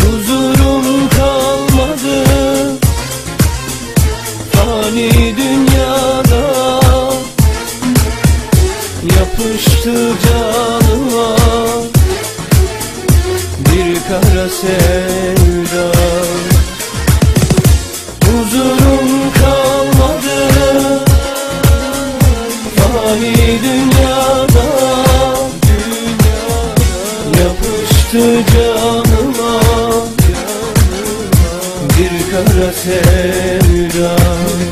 Huzurum kalmadı. Fani Bir kara sevda. Huzurum kalmadı. Fani dünyada Yapıştı canıma Bir kara sevda.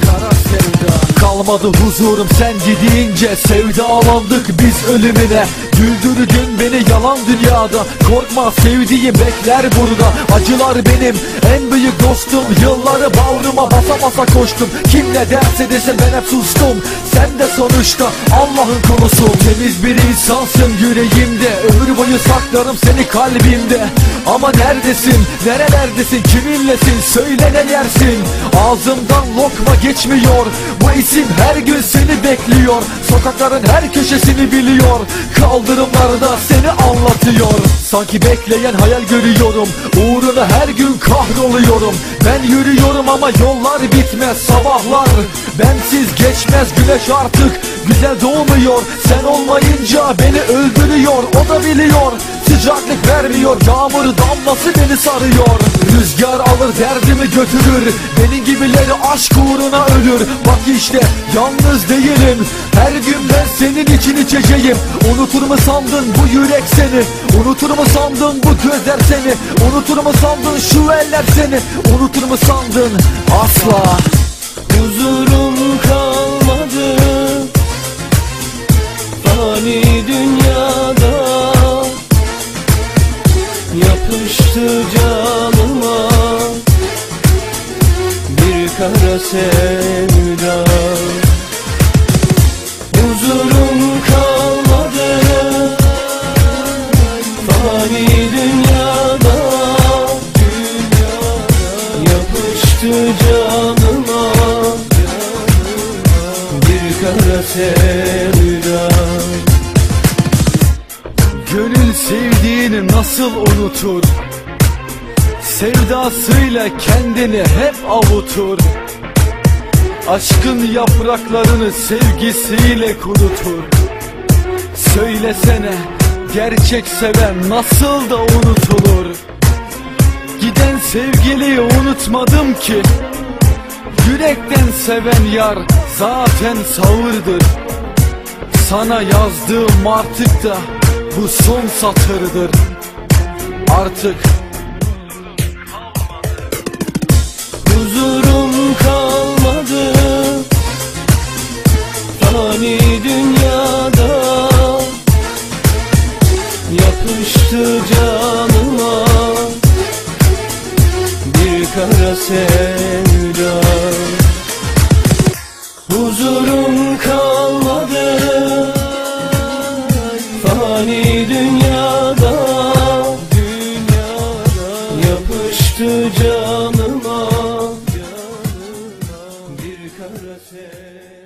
Kara sevda. Kalmadı huzurum sen gidince Sevdalandık biz ölümüne Güldürdün beni yalan dünyada. Korkma sevdiğim bekler burada. Acılar benim en büyük dostum. Yılları bağrıma basa basa koştum. Kim ne derse desin ben hep sustum. Sen de sonuçta Allah'ın konusu Temiz bir insansın yüreğimde. Ömür boyu saklarım seni kalbimde. Ama neredesin? Nerelerdesin? Kiminlesin? Söyle ne yersin? Ağzımdan lokma geçmiyor. Bu isim her gün seni bekliyor. Sokakların her köşesini biliyor Kaldırımlarda seni anlatıyor. Sanki bekleyen hayal görüyorum. Uğruna her gün kahroluyorum. Ben yürüyorum ama yollar bitmez sabahlar Bensiz geçmez. Güneş artık Güzel doğmuyor. Sen olmayınca beni öldürüyor. O da biliyor Sıcaklık vermiyor. Yağmur damlası beni sarıyor. Rüzgar derdimi götürür Benim gibileri aşk uğruna ölür. Bak işte yalnız değilim. Her gün ben senin için içeceğim. Unutur mu sandın bu yürek seni? Unutur mu sandın bu gözler seni? Unutur mu sandın şu eller seni? Unutur mu sandın? Asla. Huzurum kalmadı. Fani kara sevda. Huzurum kalmadı. Fani dünyada Yapıştı canıma. Bir kara sevda. Gönül sevdiğini nasıl unutur Sevdasıyla kendini hep avutur. Aşkın yapraklarını sevgisiyle kurutur. Söylesene gerçek seven nasıl da unutulur? Giden sevgiliyi unutmadım ki. Yürekten seven yar zaten sağırdır. Sana yazdığım artık da bu son satırdır. Artık Yapıştı canıma Bir kara sevda. Huzurum kalmadı Fani dünyada. Yapıştı canıma Bir kara sevda